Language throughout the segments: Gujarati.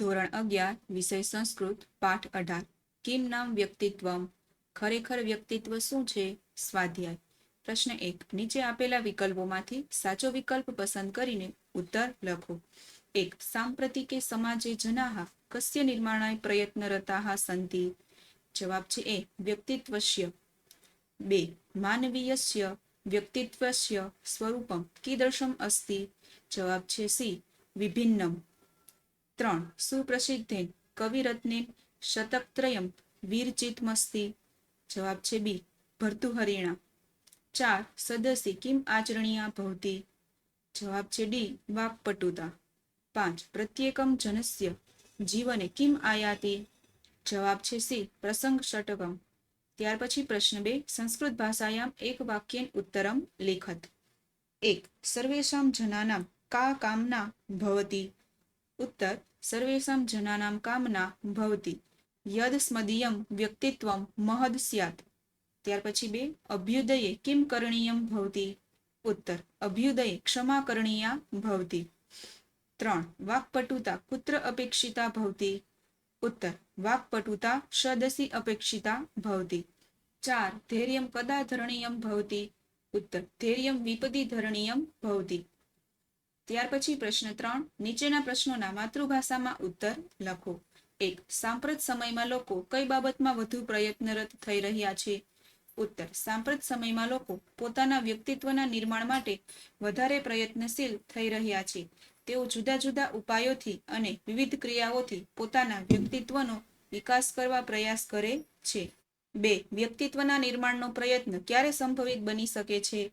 ધોરણ અગિયાર, વિષય સંસ્કૃત, પાઠ અઢાર. કિમ નામ વ્યક્તિત્વમ ખરેખર વ્યક્તિત્વ શું છે? સ્વાધ્યાય. પ્રશ્ન એક. નીચે આપેલા વિકલ્પોમાંથી સાચો વિકલ્પ પસંદ કરીને ઉત્તર લખો. એક. સાંપ્રતિકે સમાજે જનાહ કસ્ય નિર્માણાય પ્રયત્નરતા સંતિ જવાબ છે એ. વ્યક્તિત્વસ્ય બે. માનવીયસ્ય. વ્યક્તિત્વસ્ય સ્વરૂપમ. કીદર્શમ અસ્તિ. જવાબ છે સી. વિભિન્નમ. ત્રણ સુપ્રસિદ્ધેન કવિરત્ને શતકત્રયમ વીરચિતમસ્તિ. જવાબ છે બી, ભર્તુહરિણા. ચાર સદસી કિમ આચરણીયા ભવતી. જવાબ છે ડી, વાક્પટુતા. પાંચ, પ્રત્યેકમ જનસ્ય જીવને કિમ આયાતિ. જવાબ છે સી, પ્રસંગ ષટકમ. ત્યાર પછી પ્રશ્ન બે, સંસ્કૃત ભાષાયામ એક વાક્યેન ઉત્તરમ લેખત. એક સર્વેશામ જનાનામ કા કામના ભવતી. ઉત્તર સર્વેષામ જનાનામ કામના ભવતી, યદ સ્મદીયમ વ્યક્તિત્વમ મહદ સ્યાત. ત્યાર પછી બે, અભ્યુદયે કિમ કરણીયમ ભવતી? ઉત્તર, અભ્યુદયે ક્ષમા કરણીયા ભવતી. ત્રણ, વાક્પટુતા કુત્ર અપેક્ષિતા ભવતી? ઉત્તર, વાક્પટુતા સદસી અપેક્ષિતા ભવતી. ચાર, ધૈર્યમ કદા ધરણીયમ ભવતી? ઉત્તર, ધૈર્યમ વિપદી ધરણીયમ ભવતી. ત્યાર પછી પ્રશ્ન ત્રણ, નીચેના પ્રશ્નોના માતૃભાષામાં ઉત્તર લખો. એક, સાંપ્રત સમયમાં લોકો કઈ બાબતમાં વધુ પ્રયત્નરત થઈ રહ્યા છે? ઉત્તર, સાંપ્રત સમયમાં લોકો પોતાના વ્યક્તિત્વના નિર્માણ માટે વધારે પ્રયત્નશીલ થઈ રહ્યા છે. તેઓ જુદા જુદા ઉપાયોથી અને વિવિધ ક્રિયાઓથી પોતાના વ્યક્તિત્વનો વિકાસ કરવા પ્રયાસ કરે છે. બે, વ્યક્તિત્વના નિર્માણનો પ્રયત્ન ક્યારે સંભવિત બની શકે છે?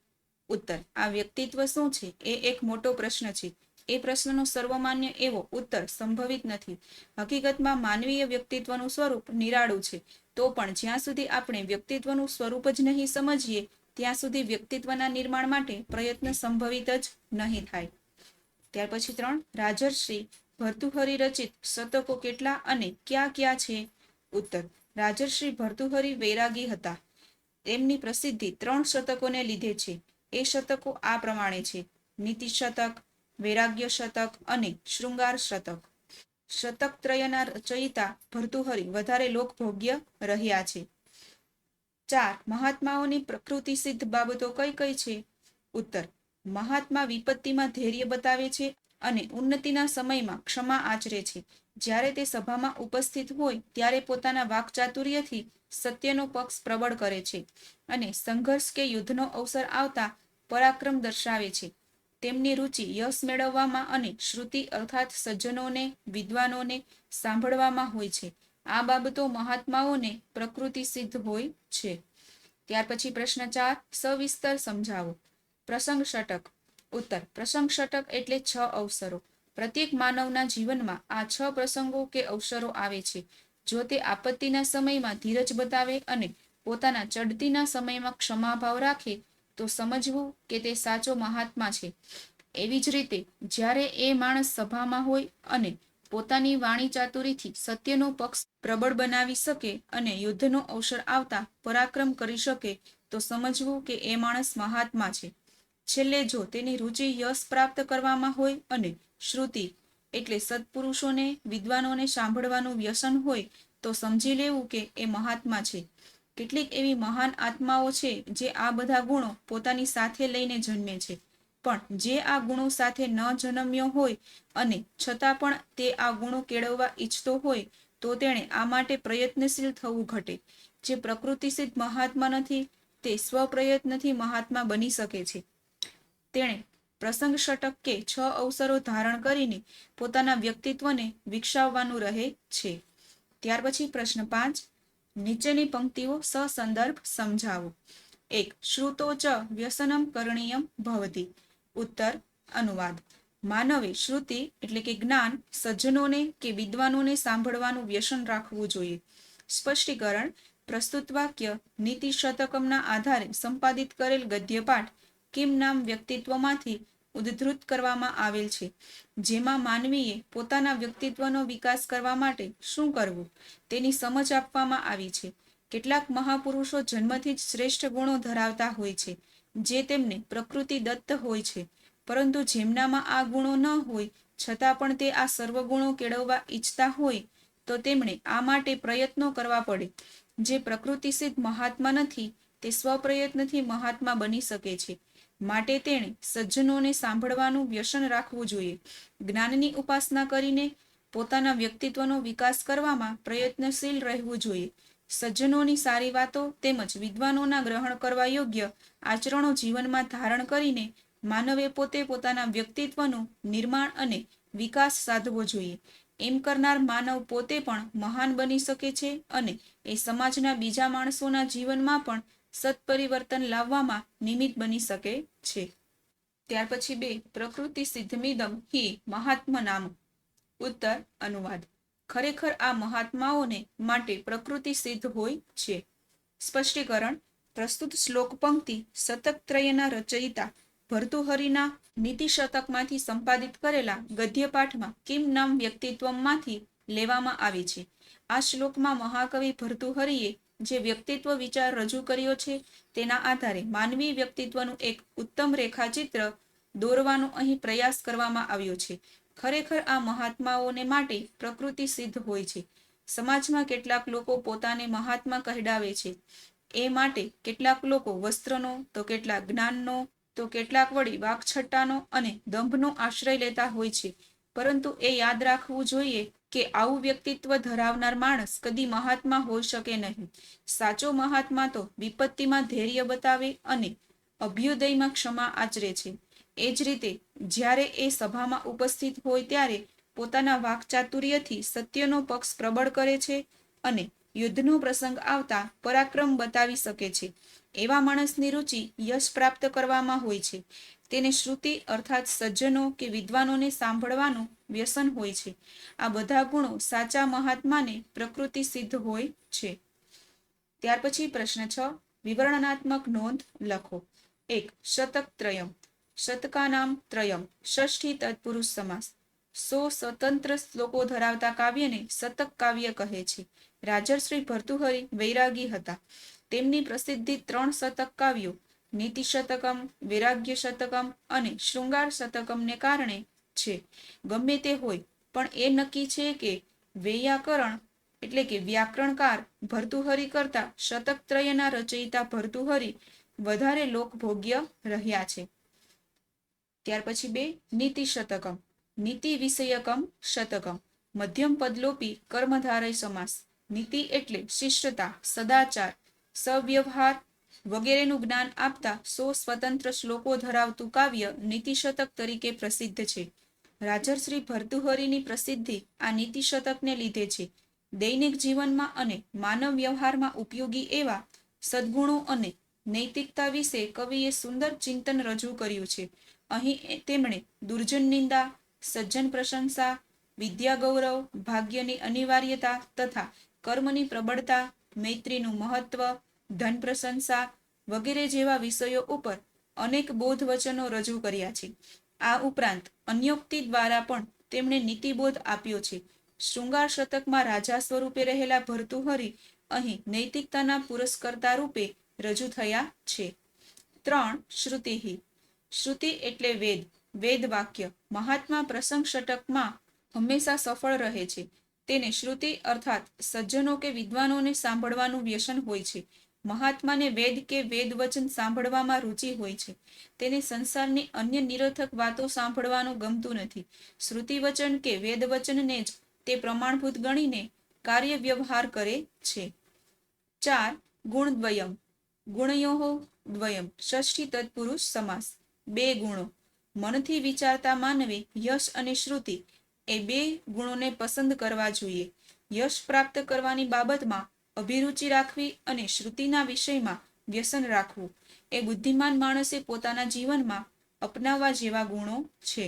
ઉત્તર. આ વ્યક્તિત્વ શું છે? એ એક મોટો પ્રશ્ન છે. એ પ્રશ્નનો સર્વમાન્ય એવો ઉત્તર સંભવિત નથી. હકીકતમાં માનવીય વ્યક્તિત્વનું સ્વરૂપ નિરાળું છે. તો પણ જ્યાં સુધી આપણે વ્યક્તિત્વનું સ્વરૂપ જ નહીં સમજીએ, ત્યાં સુધી વ્યક્તિત્વના નિર્માણ માટે પ્રયત્ન સંભવિત જ નહીં થાય. ત્યાર પછી ત્રણ, રાજર્ષિ ભર્તુહરી રચિત શતકો કેટલા અને ક્યાં ક્યાં છે? ઉત્તર. રાજર્ષિ ભર્તુહરી વૈરાગી હતા. તેમની પ્રસિદ્ધિ ત્રણ શતકોને લીધે છે. એ શતકો આ પ્રમાણે છે. નીતિ શતક, વૈરાગ્ય શતક અને શૃંગાર શતક. શતક ત્રયના રચયિતા ભર્તુહરી વધારે લોકભોગ્ય રહ્યા છે. ચાર, મહાત્માઓની પ્રકૃતિ સિદ્ધ બાબતો કઈ કઈ છે? ઉત્તર, મહાત્મા વિપત્તિમાં ધૈર્ય બતાવે છે અને ઉન્નતિના સમયમાં ક્ષમા આચરે છે. જ્યારે તે સભામાં ઉપસ્થિત હોય, ત્યારે પોતાના વાકચાતુર્યથી સત્યનો પક્ષ પ્રબળ કરે છે અને સંઘર્ષ કે યુદ્ધનો અવસર આવતા પરાક્રમ દર્શાવે છે. તેમની રુચિ યશ મેળવવામાં અને શ્રુતિ અર્થાત સજ્જનોને, વિદ્વાનોને સાંભળવામાં હોય છે. આ બાબતો મહાત્માઓને પ્રકૃતિ સિદ્ધ હોય છે. ત્યાર પછી પ્રશ્ન ચાર, સવિસ્તર સમજાવો. પ્રસંગ ષટક. ઉત્તર. પ્રસંગ ષટક એટલે છ અવસરો. પ્રત્યેક માનવના જીવનમાં આ છ પ્રસંગો કે અવસરો આવે છે. જો તે આપત્તિના સમયમાં ધીરજ બતાવે અને પોતાના ચડતીના સમયમાં ક્ષમાભાવ રાખે, તો સમજવું કે તે સાચો મહાત્મા છે. એવી જ રીતે, જ્યારે એ માણસ સભામાં હોય અને પોતાની વાણી ચાતુરીથી સત્યનો પક્ષ પ્રબળ બનાવી શકે અને યુદ્ધનો અવસર આવતા પરાક્રમ કરી શકે, તો સમજવું કે એ માણસ મહાત્મા છે. છેલ્લે જો તેની રુચિ યશ પ્રાપ્ત કરવામાં હોય અને શ્રુતિ, એટલે સત્પુરુષોને, વિદ્વાનોને સાંભળવાનું વ્યસન હોય તો સમજી લેવું કે એ મહાત્મા છે. કેટલીક એવી મહાન આત્માઓ છે જે આ બધા ગુણો પોતાની સાથે લઈને જન્મે છે. પણ જે આ ગુણો સાથે ન જન્મ્યો હોય અને છતાં પણ તે આ ગુણો કેળવવા ઈચ્છતો હોય તો તેણે આ માટે પ્રયત્નશીલ થવું ઘટે. જે પ્રકૃતિસિદ્ધ મહાત્મા નથી, તે સ્વપ્રયત્નથી મહાત્મા બની શકે છે. તેણે પ્રસંગ ષટક છ અવસરો ધારણ કરીને પોતાના વ્યક્તિત્વને વિકસાવવાનું રહે છે. ત્યાર પછી પ્રશ્ન પાંચ, નીચેની પંક્તિઓ સસંદર્ભ સમજાવો. એક શ્રુતો ચ વ્યસનમ કરણીયમ ભવતી. ઉત્તર, અનુવાદ. માનવે શ્રુતિ એટલે કે જ્ઞાન સજ્જનોને કે વિદ્વાનોને સાંભળવાનું વ્યસન રાખવું જોઈએ. સ્પષ્ટીકરણ, પ્રસ્તુત વાક્ય નીતિ શતકમના આધારે સંપાદિત કરેલ ગદ્યપાઠ કિમ નામ વ્યક્તિત્વમાંથી ઉદ્ધૃત કરવામાં આવેલ છે. જેમાં માનવીએ પોતાના વ્યક્તિત્વનો વિકાસ કરવા માટે શું કરવું તેની સમજ આપવામાં આવી છે. કેટલાક મહાપુરુષો જન્મથી જ શ્રેષ્ઠ ગુણો ધરાવતા હોય છે, જે તેમને પ્રકૃતિ દત્ત હોય છે. પરંતુ જેમનામાં આ ગુણો ન હોય, છતાં પણ તે આ સર્વગુણો કેળવવા ઈચ્છતા હોય, તો તેમણે આ માટે પ્રયત્નો કરવા પડે. જે પ્રકૃતિ સિદ્ધ મહાત્મા નથી, તે સ્વપ્રયત્નથી મહાત્મા બની શકે છે. માટે તેણે સજ્જનોને સાંભળવાનું વ્યસન રાખવું જોઈએ. જ્ઞાનની ઉપાસના કરીને પોતાના વ્યક્તિત્વનો વિકાસ કરવામાં પ્રયત્નશીલ રહેવું જોઈએ. સજ્જનોની સારી વાતો તેમજ વિદ્વાનોના ગ્રહણ કરવા યોગ્ય આચરણો જીવનમાં ધારણ કરીને માનવે પોતે પોતાના વ્યક્તિત્વનું નિર્માણ અને વિકાસ સાધવો જોઈએ. એમ કરનાર માનવ પોતે પણ મહાન બની શકે છે અને એ સમાજના બીજા માણસોના જીવનમાં પણ સત્પરિવર્તન લાવવામાં નિમિત્ત બની શકે છે. ત્યાર પછી બે, પ્રકૃતિ સિદ્ધમિદમ હિ મહાત્મ નામ. ઉત્તર, અનુવાદ. ખરેખર આ મહાત્માઓને માટે પ્રકૃતિ સિદ્ધ હોય છે. સ્પષ્ટીકરણ, પ્રસ્તુત શ્લોક પંક્તિ શતકત્રયના રચયિતા ભર્તુહરિના નીતિ શતકમાંથી સંપાદિત કરેલા ગદ્યપાઠમાં કિમ નામ વ્યક્તિત્વમાંથી લેવામાં આવી છે. આ શ્લોકમાં મહાકવિ ભર્તુહરિએ જે વ્યક્તિત્વ વિચાર રજૂ કર્યો છે, તેના આધારે માનવી વ્યક્તિત્વનું એક ઉત્તમ રેખાચિત્ર દોરવાનો અહીં પ્રયાસ કરવામાં આવ્યો છે. ખરેખર આ મહાત્માઓને માટે પ્રકૃતિ સિદ્ધ હોય છે. સમાજમાં કેટલાક લોકો પોતાને મહાત્મા કહેડાવે છે. એ માટે કેટલાક લોકો વસ્ત્રનો, તો કેટલાક જ્ઞાનનો, તો કેટલાક વળી વાકછટ્ટાનો અને દંભનો આશ્રય લેતા હોય છે. પરંતુ એ યાદ રાખવું જોઈએ કે આવું વ્યક્તિત્વ ધરાવનાર માણસ કદી મહાત્મા હોઈ શકે નહીં. સાચો મહાત્મા તો વિપત્તિમાં ધૈર્ય બતાવે અને અભ્યુદયમાં ક્ષમા આચરે છે. એ જ રીતે જ્યારે એ સભામાં ઉપસ્થિત હોય ત્યારે પોતાના વાકચાતુર્યથી સત્યનો પક્ષ પ્રબળ કરે છે અને યુદ્ધનો પ્રસંગ આવતા પરાક્રમ બતાવી શકે છે. એવા માણસની રુચિ યશ પ્રાપ્ત કરવામાં હોય છે. તેને શ્રુતિ અર્થાત સજ્જનો કે વિદ્વાનોને સાંભળવાનું વ્યસન હોય છે. આ બધા ગુણો સાચા મહાત્માને પ્રકૃતિ સિદ્ધ હોય છે. ત્યાર પછી પ્રશ્ન છ, વિવરણાત્મક નોંધ લખો. એક, શતક ત્રયમ શતકાનામ ત્રયમ ષષ્ઠી તત્પુરુષ સમાસ. સો સ્વતંત્ર શ્લોકો ધરાવતા કાવ્યને શતક કાવ્ય કહે છે. રાજર્શ્રી ભર્તુહરિ વૈરાગી હતા. તેમની પ્રસિદ્ધિ ત્રણ શતક કાવ્યો, નીતિ શતકમ, વૈરાગ્ય શતકમ અને શૃંગાર શતકમને કારણે છે. ગમે તે હોય, પણ એ નક્કી છે કે વૈયાકરણ એટલે કે વ્યાકરણકાર ભર્તુહરિ કરતા શતકત્રયના રચયિતા ભર્તુહરિ વધારે લોકભોગ્ય રહ્યા છે. ત્યાર પછી બે, નીતિ શતકમ. નીતિ વિષયકમ શતકમ. મધ્યમ પદલોપી કર્મધારય સમાસ. નીતિ એટલે શિષ્ટતા, સદાચાર, સવ્યવહાર વગેરેનું જ્ઞાન આપતા સો સ્વતંત્ર શ્લોકો ધરાવતું કાવ્ય નીતિશતક તરીકે પ્રસિદ્ધ છે. રાજર્શ્રી ભર્તુહરિની પ્રસિદ્ધિ આ નીતિશતકને લીધે છે. દૈનિક જીવનમાં અને માનવ વ્યવહારમાં ઉપયોગી એવા સદ્ગુણો અને નૈતિકતા વિશે કવિએ સુંદર ચિંતન રજૂ કર્યું છે. અહીં તેમણે દુર્જન નિંદા, સજ્જન પ્રશંસા, વિદ્યા ગૌરવ, ભાગ્યની અનિવાર્યતા તથા કર્મની પ્રબળતા, મૈત્રીનું મહત્વ, ધન પ્રશંસા વગેરે જેવા વિષયો ઉપર અનેક બોધ વચનો રજૂ કર્યા છે. આ ઉપરાંત અન્યોક્તિ દ્વારા પણ તેમણે નીતિબોધ આપ્યો છે. શૃંગાર શતકમાં રાજા સ્વરૂપે રહેલા ભર્તુહરિ અહીં નૈતિકતાના પુરસ્કર્તા રૂપે રજૂ થયા છે. ત્રણ શ્રુતિહિ શ્રુતિ એટલે વેદ. વેદ વાક્ય. મહાત્મા પ્રસંગ ષટકમાં હંમેશા સફળ રહે છે. તેને શ્રુતિ અર્થાત સજ્જનો કે વિદ્વાનોને સાંભળવાનું વ્યસન હોય છે. મહાત્માને વેદ કે વેદ વચન સાંભળવામાં રુચિ હોય છે. તેને સંસારની અન્ય નિરર્થક વાતો સાંભળવાનું ગમતું નથી. શ્રુતિ વચન કે વેદ વચનને જ તે પ્રમાણભૂત ગણીને કાર્ય વ્યવહાર કરે છે. ચાર, ગુણદ્વયમ. ગુણયોહો દ્વયમ. ષષ્ઠી તત્પુરુષ સમાસ. બે ગુણો. મનથી વિચારતા માનવે યશ અને શ્રુતિ એ બે ગુણોને પસંદ કરવા જોઈએ. યશ પ્રાપ્ત કરવાની બાબતમાં અભિરુચિ રાખવી અને શ્રુતિના વિષયમાં વ્યસન રાખવું એ બુદ્ધિમાન માણસે પોતાના જીવનમાં અપનાવવા જેવા ગુણો છે.